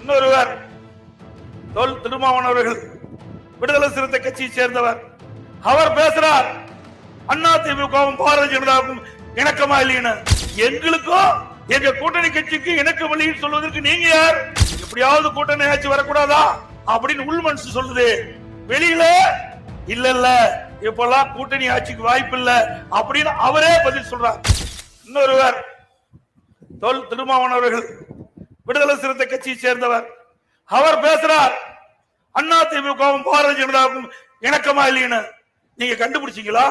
இன்னொருவர் தொல் திருமாவன் அவர்கள் விடுதலை சிறுத்தை கட்சியை சேர்ந்தவர். அவர் பேசுறார் அண்ணா திமுகவும் பாரதிய ஜனதாவுக்கும் இணக்கமா இல்லைன்னு. எங்களுக்கும் எங்க கூட்டணி கட்சிக்கு இணக்கம் இல்லைன்னு சொல்வதற்கு நீங்க யார்? எப்படியாவது கூட்டணி ஆட்சி வரக்கூடாதா? அப்படின்னு உள் மனசு சொல்லுது. வெளியில இல்ல இல்ல இப்பெல்லாம் கூட்டணி ஆட்சிக்கு வாய்ப்பு இல்ல அப்படின்னு அவரே பதில் சொல்றார். இன்னொருவர் தொல் திருமாவன் அவர்கள் விடுதலை சிறுத்தை கட்சியை சேர்ந்தவர். அவர் பேசுறார் அண்ணா திமுகவும் பாரதிய ஜனதாவுக்கும் இணக்கமா இல்லைன்னு. நீங்க கண்டுபிடிச்சீங்களா?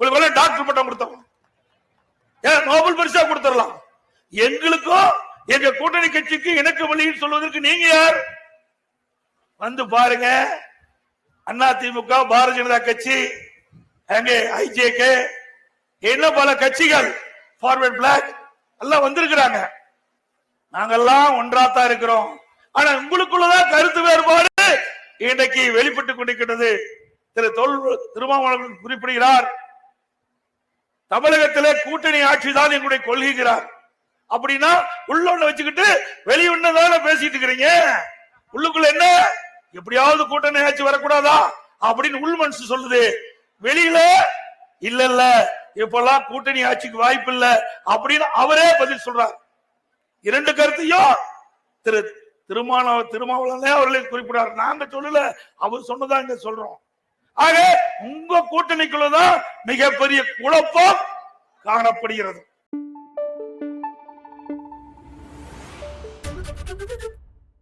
உங்களுக்கு டாக்டர் பட்டம் கொடுத்தோம். ஏன் நோபல் பரிசா கொடுத்துடலாம். எங்களுக்கும் எங்க கூட்டணி கட்சிக்கு இணக்க வழின்னு சொல்வதற்கு நீங்க யார்? வந்து பாருங்க. அண்ணா திமுக பாரதிய ஜனதா கட்சி அங்கே ஐஜேகே என்ன பல கட்சிகள் ஃபார்வர்ட் பிளாக் எல்லாம் வந்திருக்கிறாங்க. நாங்கெல்லாம் ஒன்றாத்தான் இருக்கிறோம். ஆனா உங்களுக்குள்ளதான் கருத்து வேறுபாடு இன்றைக்கு வெளிப்பட்டுக் கொண்டிருக்கிறது திரு தொல் திருமாவளவன் குறிப்பிடுகிறார் தமிழகத்திலே கூட்டணி ஆட்சி தான் எங்களுடைய கொள்கிறார் அப்படின்னா உள்ள ஒண்ணு வச்சுக்கிட்டு வெளியுள்ளதான பேசிட்டு இருக்கிறீங்க? உள்ளுக்குள்ள என்ன? எப்படியாவது கூட்டணி ஆட்சி வரக்கூடாதா? அப்படின்னு உள் மனசு சொல்லுது. வெளியில இல்ல இல்ல இப்பெல்லாம் கூட்டணி ஆட்சிக்கு வாய்ப்பு இல்ல அப்படின்னு அவரே பதில் சொல்றார். இரண்டு கருத்தையும் திரு திருமான திருமாவளவனே அவர்களை குறிப்பிடார். நாங்க சொல்லல அவர் சொன்னதா இங்க சொல்றோம். ஆக உங்க கூட்டணிக்குள்ளதான் மிகப்பெரிய குழப்பம் காணப்படுகிறது.